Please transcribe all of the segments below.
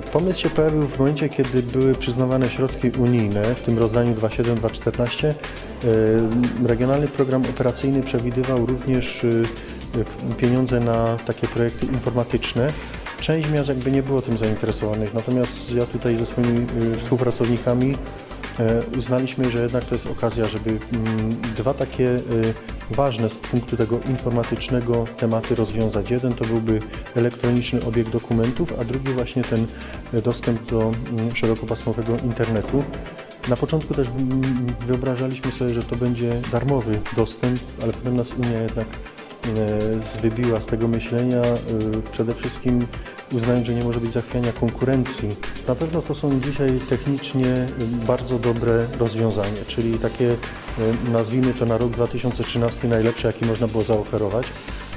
Pomysł się pojawił w momencie, kiedy były przyznawane środki unijne, w tym rozdaniu 2.7-2.14. E, Regionalny program operacyjny przewidywał również e, pieniądze na takie projekty informatyczne. Część miast jakby nie było tym zainteresowanych, natomiast ja tutaj ze swoimi e, współpracownikami e, uznaliśmy, że jednak to jest okazja, żeby mm, dwa takie e, ważne z punktu tego informatycznego tematy rozwiązać. Jeden to byłby elektroniczny obieg dokumentów, a drugi właśnie ten e, dostęp do mm, szerokopasmowego internetu. Na początku też mm, wyobrażaliśmy sobie, że to będzie darmowy dostęp, ale potem nas Unia jednak e, zwybiła z tego myślenia, e, przede wszystkim uznając, że nie może być zachwiania konkurencji. Na pewno to są dzisiaj technicznie e, bardzo dobre rozwiązanie, czyli takie, e, nazwijmy to na rok 2013 najlepsze, jaki można było zaoferować,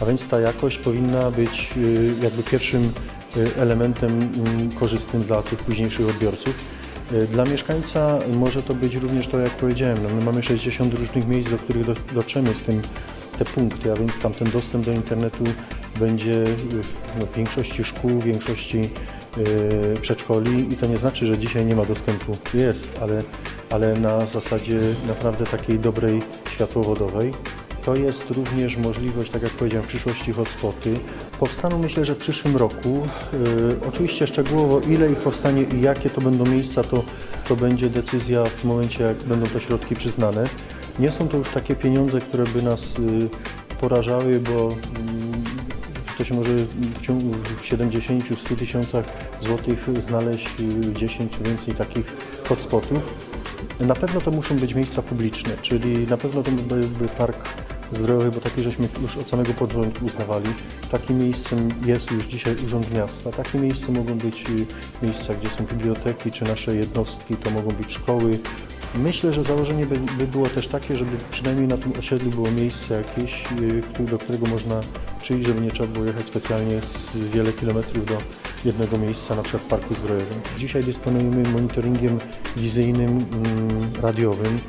a więc ta jakość powinna być e, jakby pierwszym e, elementem mm, korzystnym dla tych późniejszych odbiorców. E, Dla mieszkańca może to być również to, jak powiedziałem, no my mamy 60 różnych miejsc, do których do, dotrzemy z tym te punkty, a więc tam ten dostęp do internetu będzie w większości szkół, w większości y, przedszkoli i to nie znaczy, że dzisiaj nie ma dostępu. Jest, ale, ale na zasadzie naprawdę takiej dobrej światłowodowej. To jest również możliwość, tak jak powiedziałem, w przyszłości hotspoty. Powstaną myślę, że w przyszłym roku. Y, oczywiście szczegółowo ile ich powstanie i jakie to będą miejsca, to, to będzie decyzja w momencie, jak będą te środki przyznane. Nie są to już takie pieniądze, które by nas y, porażały, bo mm, to się może w ciągu 70-100 tysiącach złotych znaleźć y, 10 czy więcej takich hotspotów. Na pewno to muszą być miejsca publiczne, czyli na pewno to byłby park zdrojowy, bo taki żeśmy już od samego początku uznawali. Takim miejscem jest już dzisiaj Urząd Miasta. Takie miejsce mogą być y, miejsca, gdzie są biblioteki czy nasze jednostki, to mogą być szkoły. Myślę, że założenie by, by było też takie, żeby przynajmniej na tym osiedlu było miejsce jakieś, y, do którego można przyjść, żeby nie trzeba było jechać specjalnie z wiele kilometrów do jednego miejsca, na przykład parku zdrojowym. Dzisiaj dysponujemy monitoringiem wizyjnym, mm, radiowym.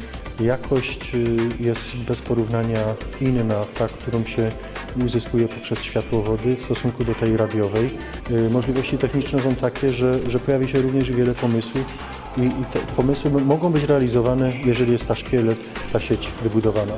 Jakość y, jest bez porównania inna, ta, którą się uzyskuje poprzez światłowody w stosunku do tej radiowej. Y, Możliwości techniczne są takie, że, że pojawi się również wiele pomysłów i, te pomysły mogą być realizowane, jeżeli jest ta szkielet, ta sieć wybudowana.